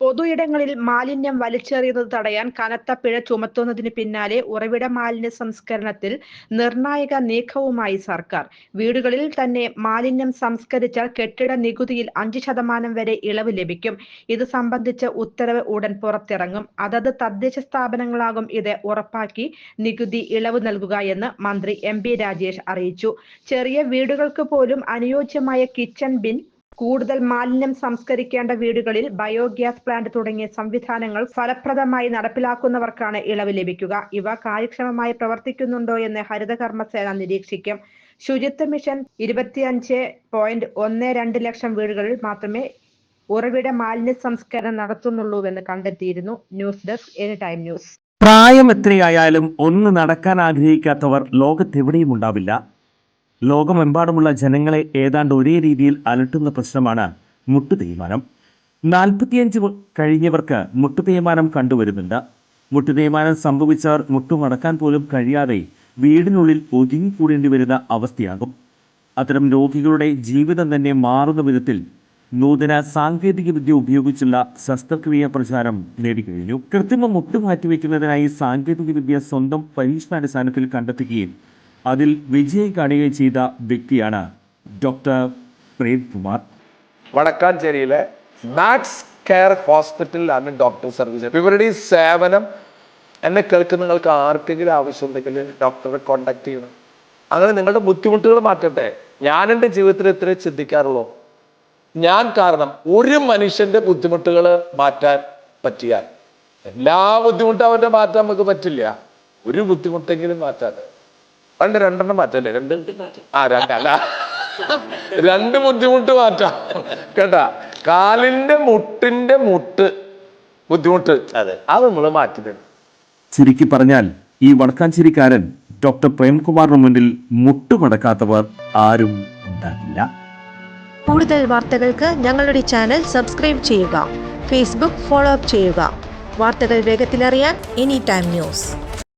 പൊതുയിടങ്ങളിൽ മാലിന്യം വലിച്ചെറിയുന്നത് തടയാൻ കനത്ത പിഴ ചുമത്തുന്നതിന് പിന്നാലെ ഉറവിട മാലിന്യ സംസ്കരണത്തിൽ നിർണായക നീക്കവുമായി സർക്കാർ. വീടുകളിൽ തന്നെ മാലിന്യം സംസ്കരിച്ചാൽ കെട്ടിട നികുതിയിൽ അഞ്ച് ശതമാനം വരെ ഇളവ് ലഭിക്കും. ഇത് സംബന്ധിച്ച ഉത്തരവ് ഉടൻ പുറത്തിറങ്ങും. അതത് തദ്ദേശ സ്ഥാപനങ്ങളാകും ഇത് ഉറപ്പാക്കി നികുതി ഇളവ് നൽകുക എന്ന് മന്ത്രി എം രാജേഷ് അറിയിച്ചു. ചെറിയ വീടുകൾക്ക് പോലും അനുയോജ്യമായ കിച്ചൺ ബിൻ കൂടുതൽ മാലിന്യം സംസ്കരിക്കേണ്ട വീടുകളിൽ ബയോഗ്യാസ് പ്ലാന്റ് തുടങ്ങിയ സംവിധാനങ്ങൾ ഫലപ്രദമായി നടപ്പിലാക്കുന്നവർക്കാണ് ഇളവ് ലഭിക്കുക. ഇവ കാര്യക്ഷമമായി പ്രവർത്തിക്കുന്നുണ്ടോ എന്ന് ഹരിതകർമ്മസേന നിരീക്ഷിക്കും. ശുചിത്വ മിഷൻ ഇരുപത്തിയഞ്ച് പോയിന്റ് ഒന്ന് രണ്ട് ലക്ഷം വീടുകളിൽ മാത്രമേ ഉറവിട മാലിന്യ സംസ്കരണം നടത്തുന്നുള്ളൂവെന്ന് കണ്ടെത്തിയിരുന്നു. News desk any time news. പ്രായം എത്രയായാലും ഒന്ന് നടക്കാൻ ആഗ്രഹിക്കാത്തവർ ലോകത്തെവിടെയും ഉണ്ടാവില്ല. ലോകമെമ്പാടുമുള്ള ജനങ്ങളെ ഏതാണ്ട് ഒരേ രീതിയിൽ അലട്ടുന്ന പ്രശ്നമാണ് മുട്ടു തേയ്മാനം. നാൽപ്പത്തിയഞ്ച് കഴിഞ്ഞവർക്ക് മുട്ടു തേയ്മാനം കണ്ടുവരുന്നുണ്ട്. മുട്ടു തേയ്മാനം സംഭവിച്ചവർ മുട്ടുമടക്കാൻ പോലും കഴിയാതെ വീടിനുള്ളിൽ ഒതുങ്ങിക്കൂടേണ്ടി വരുന്ന അവസ്ഥയാകും. അത്തരം രോഗികളുടെ ജീവിതം തന്നെ മാറുന്ന വിധത്തിൽ നൂതന സാങ്കേതിക വിദ്യ ഉപയോഗിച്ചുള്ള ശസ്ത്രക്രിയ പ്രചാരം നേടിക്കഴിഞ്ഞു. കൃത്രിമ മുട്ട് മാറ്റിവെക്കുന്നതിനായി സാങ്കേതിക വിദ്യ സ്വന്തം പരീക്ഷണാടിസ്ഥാനത്തിൽ കണ്ടെത്തുകയും അതിൽ വിജയം കാണുകയും ചെയ്ത വ്യക്തിയാണ് ഡോക്ടർ പ്രേംകുമാർ വടക്കാഞ്ചേരിയിലെ മാക്സ് കെയർ ഹോസ്പിറ്റലിലാണ് ഡോക്ടർ സർവീസ് ഇവരുടെ ഈ സേവനം എന്നെ കേൾക്കുന്നവർക്ക് ആർക്കെങ്കിലും ആവശ്യമുണ്ടെങ്കിൽ ഡോക്ടറെ കോണ്ടാക്ട് ചെയ്യണം. അങ്ങനെ നിങ്ങളുടെ ബുദ്ധിമുട്ടുകൾ മാറ്റട്ടെ. ഞാൻ എന്റെ ജീവിതത്തിൽ ഇത്രേ ചിന്തിക്കാറുള്ളൂ. ഞാൻ കാരണം ഒരു മനുഷ്യന്റെ ബുദ്ധിമുട്ടുകൾ മാറ്റാൻ പറ്റിയാൽ എല്ലാ ബുദ്ധിമുട്ടും അവന്റെ മാറ്റാൻ നമുക്ക് പറ്റില്ല. ഒരു ബുദ്ധിമുട്ടെങ്കിലും മാറ്റാതെ. പണ്ട് രണ്ടെണ്ണം മാറ്റല്ലേ? രണ്ട് ആ രണ്ടല്ല രണ്ട് ബുദ്ധിമുട്ട് മാറ്റാം. കേട്ടാ? കാലിന്റെ മുട്ടിന്റെ മുട്ട് ബുദ്ധിമുട്ട്. അതെ. നമ്മൾ മാറ്റി തരും. ചുരുക്കി പറഞ്ഞാൽ ഈ വടക്കാഞ്ചേരിക്കാരൻ ഡോക്ടർ പ്രേംകുമാറിന് മുന്നിൽ മുട്ടുമടക്കാത്തവർ ആരും ഉണ്ടാകില്ല കൂടുതൽ വാർത്തകൾക്ക് ഞങ്ങളുടെ ചാനൽ സബ്സ്ക്രൈബ് ചെയ്യുക. ഫേസ്ബുക്ക് ഫോളോ അപ്പ് ചെയ്യുക. വാർത്തകൾ വേഗത്തിലറിയാൻ എനി ടൈം ന്യൂസ്.